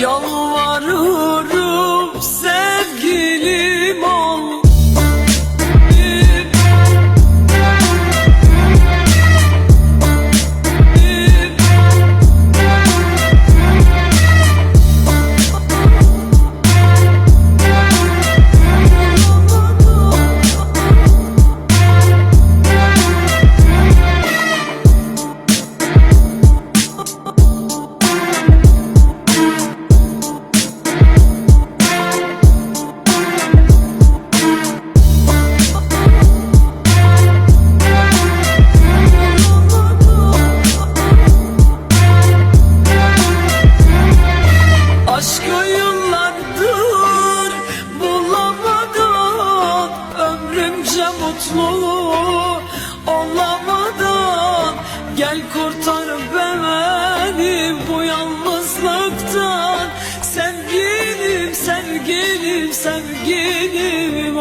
Yalvarırım Ömrümce mutlu olamadan. Gel kurtar beni bu yalnızlıktan. Sevgilim, sevgilim, sevgilim